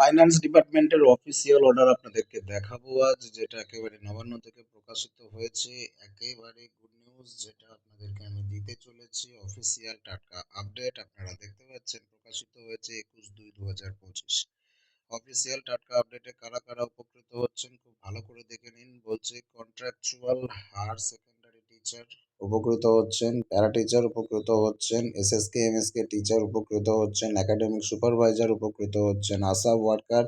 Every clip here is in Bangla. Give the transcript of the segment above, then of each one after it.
ফাইন্যান্স ডিপার্টমেন্টের অফিসিয়াল অর্ডার আপনাদেরকে দেখাবো আজ, যেটা একেবারে নবান্ন থেকে প্রকাশিত হয়েছে। একেবারে গুড নিউজ যেটা আপনাদেরকে আমি দিতে চলেছি। অফিসিয়াল টাটকা আপডেট আপনারা দেখতে পাচ্ছেন, প্রকাশিত হয়েছে একুশ দুই দু হাজার পঁচিশ। অফিসিয়াল টাটকা আপডেটে কারা কারা উপকৃত হচ্ছেন, খুব ভালো করে দেখে নিন। বলছে কন্ট্রাকচুয়াল হায়ার সেকেন্ডারি টিচার উপকৃত হচ্ছেন, প্যারা টিচার উপকৃত হচ্ছেন, এসএসকে, এমএসকে টিচার উপকৃত হচ্ছেন, একাডেমিক সুপারভাইজার উপকৃত হচ্ছেন, ASHA worker,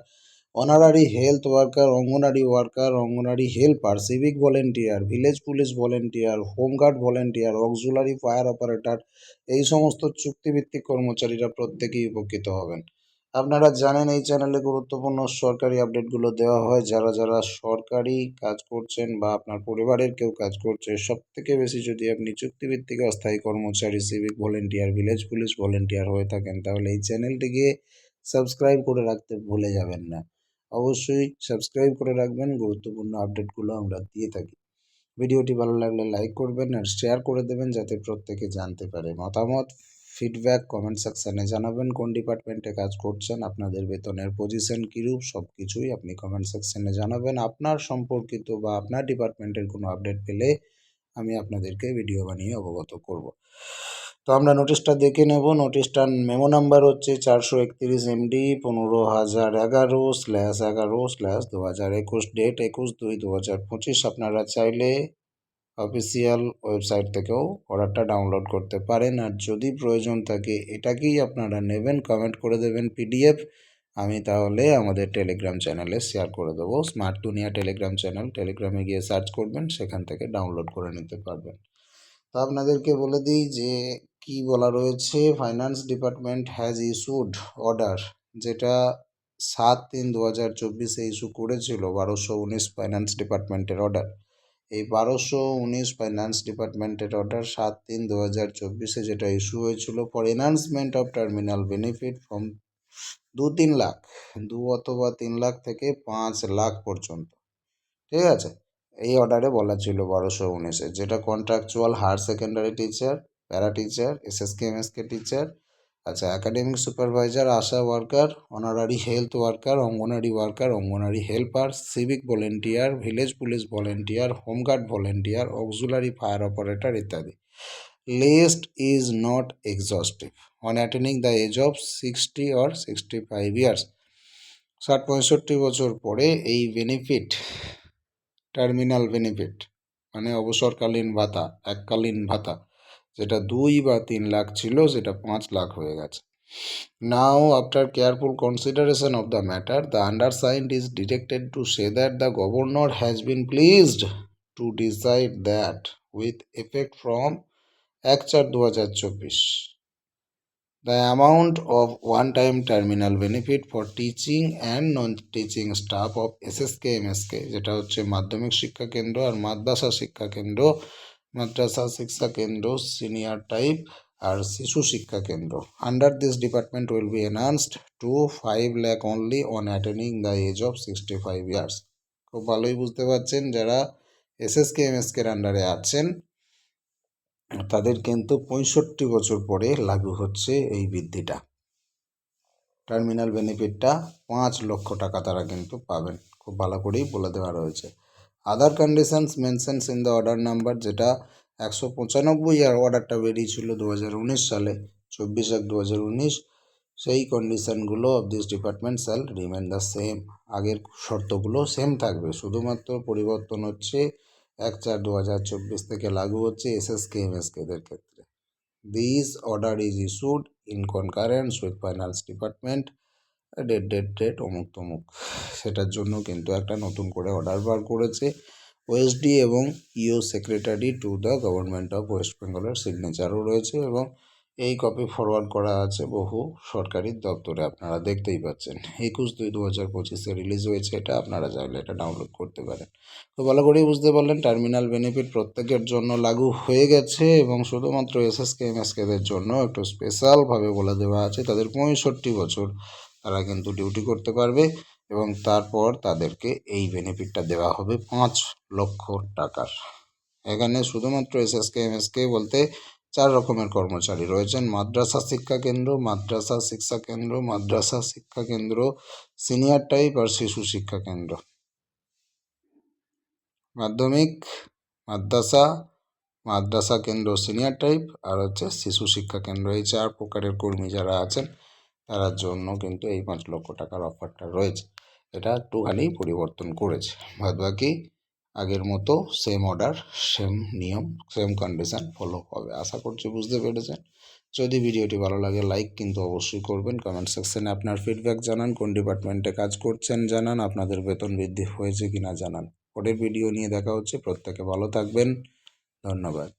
honorary health worker, Anganwadi worker, Anganwadi helper, civic volunteer, village police volunteer, home guard volunteer, auxiliary fire operator, এই সমস্ত চুক্তিভিত্তিক কর্মচারীরা প্রত্যেকেই উপকৃত হবেন। আপনারা জানেন এই চ্যানেলে গুরুত্বপূর্ণ সরকারি আপডেটগুলো দেওয়া হয়। যারা যারা সরকারি কাজ করছেন বা আপনার পরিবারের কেউ কাজ করছে সব থেকে বেশি যদি আপনি চুক্তিভিত্তিক অস্থায়ী কর্মচারী civic volunteer village police volunteer হয়ে থাকেন, তাহলে এই চ্যানেলটিকে সাবস্ক্রাইব করে রাখতে ভুলে যাবেন না। অবশ্যই সাবস্ক্রাইব করে রাখবেন, গুরুত্বপূর্ণ আপডেটগুলো আমরা দিয়ে থাকি। ভিডিওটি ভালো লাগলে লাইক করবেন আর শেয়ার করে দেবেন যাতে প্রত্যেকে জানতে পারে মতামত। ফিডব্যাক কমেন্ট সেকশানে জানাবেন কোন ডিপার্টমেন্টে কাজ করছেন, আপনাদের বেতনের পজিশন কীরূপ সব কিছুই আপনি কমেন্ট সেকশানে জানাবেন। আপনার সম্পর্কিত বা আপনার ডিপার্টমেন্টের কোনো আপডেট পেলে আমি আপনাদেরকে ভিডিও বানিয়ে অবগত করব। তো আমরা নোটিশটা দেখে নেব। নোটিশটার মেমো নাম্বার হচ্ছে চারশো একত্রিশ এমডি পনেরো হাজার এগারো স্ল্যাশ এগারো স্ল্যাশ দু হাজার একুশ ডেট একুশ দুই দু হাজার পঁচিশ। আপনারা চাইলে অফিসিয়াল ওয়েবসাইট থেকেও অর্ডারটা ডাউনলোড করতে পারেন। আর যদি প্রয়োজন থাকে, এটাকেই আপনারা নেবেন কমেন্ট করে দেবেন পিডিএফ আমি তাহলে আমাদের টেলিগ্রাম চ্যানেলে শেয়ার করে দেবো। স্মার্ট দুনিয়া টেলিগ্রাম চ্যানেল টেলিগ্রামে গিয়ে সার্চ করবেন, সেখান থেকে ডাউনলোড করে নিতে পারবেন। তো আপনাদেরকে বলে দিই যে, কি বলা রয়েছে? Finance department has issued order যেটা সাত তিন দু হাজার চব্বিশে ইস্যু করেছিল, বারোশো উনিশ ফাইন্যান্স ডিপার্টমেন্টের অর্ডার এই বারোশো উনিশ ফাইন্যান্স ডিপার্টমেন্টের অর্ডার সাত তিন দু হাজার চব্বিশে যেটা ইস্যু হয়েছিল for enhancement of terminal benefit from দু তিন লাখ, দু অথবা তিন লাখ থেকে পাঁচ লাখ পর্যন্ত। ঠিক আছে? এই অর্ডারে বলা ছিল বারোশো উনিশে। যেটা contractual higher secondary teacher para teacher SSK MSK teacher আচ্ছা academic supervisor ASHA worker honorary health worker Anganwadi worker Anganwadi helper civic volunteer village police volunteer home guard volunteer auxiliary fire operator ইত্যাদি। List is not exhaustive on attaining the age of sixty or sixty five years ষাট, পঁয়ষট্টি বছর পরে এই বেনিফিট টার্মিনাল বেনিফিট মানে অবসরকালীন ভাতা, এককালীন ভাতা যেটা দুই বা তিন লাখ ছিল, সেটা পাঁচ লাখ হয়ে গেছে। Now after careful consideration of the matter the undersigned is directed to say that the governor has been pleased to decide that with effect from এক চার দু হাজার চব্বিশ the amount of one-time terminal benefit for teaching and non-teaching staff of SSK MSK যেটা হচ্ছে মাধ্যমিক শিক্ষা কেন্দ্র আর মাদ্রাসা শিক্ষা কেন্দ্র মাদ্রাসা শিক্ষা কেন্দ্র, সিনিয়র টাইপ আর শিশু শিক্ষা কেন্দ্র। Under this department will be enhanced to five lakh only on attaining the age of sixty five years খুব ভালোই বুঝতে পারছেন যারা এসএসকে এমএসকের আন্ডারে আছেন, তাদের কিন্তু পঁয়ষট্টি বছর পরে লাগু হচ্ছে এই বৃদ্ধিটা। টার্মিনাল বেনিফিটটা পাঁচ লক্ষ টাকা তারা কিন্তু পাবেন। খুব ভালো করেই বলে দেওয়া রয়েছে। Other conditions mentions in the order number যেটা একশো পঁচানব্বই আর অর্ডারটা বেরিয়েছিল দু হাজার উনিশ সালে, চব্বিশ এক দু হাজার উনিশ, সেই কন্ডিশনগুলো of this department shall remain the same আগের শর্তগুলো সেম থাকবে, শুধুমাত্র পরিবর্তন হচ্ছে এক চার দু হাজার চব্বিশ থেকে লাগু হচ্ছে S S K M SSK এমএসকেদের ক্ষেত্রে। This order is issued in concurrence with finance department date date date অমুক, তমুক। সেটার জন্য কিন্তু একটা নতুন করে অর্ডার বার করেছে ওএসডি এবং EO secretary to the government of West বেঙ্গলের সিগনেচারও রয়েছে এবং এই কপি ফরওয়ার্ড করা আছে বহু সরকারি দপ্তরে, আপনারা দেখতেই পাচ্ছেন। একুশ দুই দু হাজার পঁচিশে রিলিজ হয়েছে, এটা আপনারা চাইলে এটা ডাউনলোড করতে পারেন। তো ভালো করেই বুঝতে পারলেন টার্মিনাল বেনিফিট প্রত্যেকের জন্য লাগু হয়ে গেছে এবং শুধুমাত্র এসএসকে এমএসকেদের জন্য একটু স্পেশালভাবে বলে দেওয়া আছে। তাদের পঁয়ষট্টি বছর তারা কিন্তু ডিউটি করতে পারবে এবং তারপর তাদেরকে এই বেনিফিটটা দেওয়া হবে পাঁচ লক্ষ টাকার। এখানে শুধুমাত্র এসএসকে এমএসকে বলতে চার রকমের কর্মচারী রয়েছেন। মাদ্রাসা শিক্ষা কেন্দ্র, মাদ্রাসা শিক্ষা কেন্দ্র, মাদ্রাসা শিক্ষা কেন্দ্র সিনিয়র টাইপ আর শিশু শিক্ষা কেন্দ্র। মাধ্যমিক, মাদ্রাসা মাদ্রাসা কেন্দ্র সিনিয়র টাইপ আর হচ্ছে শিশু শিক্ষা কেন্দ্র। এই চার প্রকারের কর্মী যারা আছেন তার জন্য কিন্তু এই পাঁচ লক্ষ টাকার অফারটা রয়েছে। এটা একটুখানি পরিবর্তন করেছে। বাদ বাকি আগের মতো সেম অর্ডার সেম নিয়ম সেম কন্ডিশন ফলো হবে। আশা করছি বুঝতে পেরেছেন। যদি ভিডিওটি ভালো লাগে লাইক কিন্তু অবশ্যই করবেন। কমেন্ট সেকশানে আপনার ফিডব্যাক জানান, কোন ডিপার্টমেন্টে কাজ করছেন জানান, আপনাদের বেতন বৃদ্ধি হয়েছে কিনা জানান। পরের ভিডিও নিয়ে দেখা হচ্ছে। প্রত্যেকে ভালো থাকবেন। ধন্যবাদ।